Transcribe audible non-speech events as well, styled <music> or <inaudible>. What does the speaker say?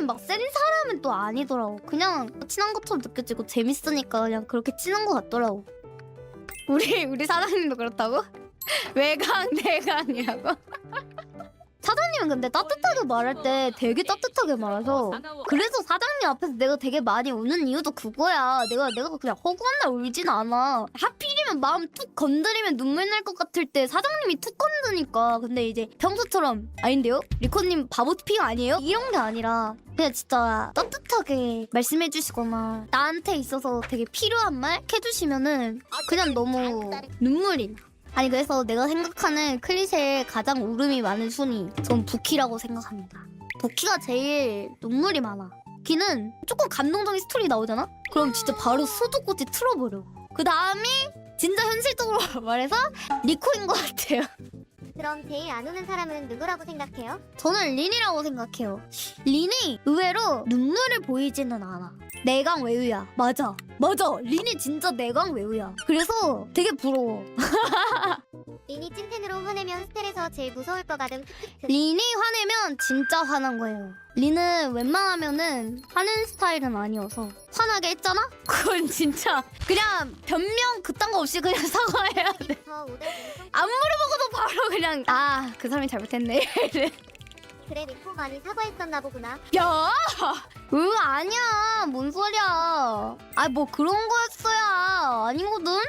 사장님이 막 센 사람은 또 아니더라고. 그냥 친한 것처럼 느껴지고 재밌으니까 그냥 그렇게 친한 것 같더라고. 우리 우리 사장님도 그렇다고? <laughs> 외강 내강이라고? <laughs> 사장님은 근데 따뜻하게 말할 때 되게 따뜻하게 말해서 그래서 사장님 앞에서 내가 되게 많이 우는 이유도 그거야. 내가 내가 그냥 허구한 날 울진 않아. 하필 이면 마음 툭 건드리면 눈물 날 것 같을 때 사장님이 툭 건드니까. 근데 이제 평소처럼 아닌데요? 리코님 바보 피가 아니에요? 이런 게 아니라 그냥 진짜 따뜻하게 말씀해 주시거나 나한테 있어서 되게 필요한 말 해주시면은 그냥 너무 눈물이 나. 아니 그래서 내가 생각하는 클리셰에 가장 울음이 많은 순위 전 부키라고 생각합니다. 부키가 제일 눈물이 많아. 부키는 조금 감동적인 스토리 나오잖아? 그럼 진짜 바로 수도꼭지 틀어버려. 그 다음이 진짜 현실적으로 <laughs> 말해서 리코인 것 같아요. 그럼 제일 안 우는 사람은 누구라고 생각해요? 저는 린이라고 생각해요. 린이 의외로 눈물을 보이지는 않아. 내강 외우야. 맞아. 맞아. 린이 진짜 내강 외우야. 그래서 되게 부러워. <laughs> 린이 찐텐으로 화내면 스텔에서 제일 무서울 것 같음. 린이 화내면 진짜 화난 거예요. 린은 웬만하면은 화는 스타일은 아니어서 화나게 했잖아? <laughs> 그건 진짜 그냥 변명 그딴 거 없이 그냥 <laughs> 사과해야 돼. 부터 오늘 방송 안 물어보고도 바로 그냥 아 그 사람이 잘못했네. <laughs> 그래 리코 많이 사과했었나 보구나. 야, 으 아니야. 뭔 소리야? 아 뭐 그런 거였어야 아니거든.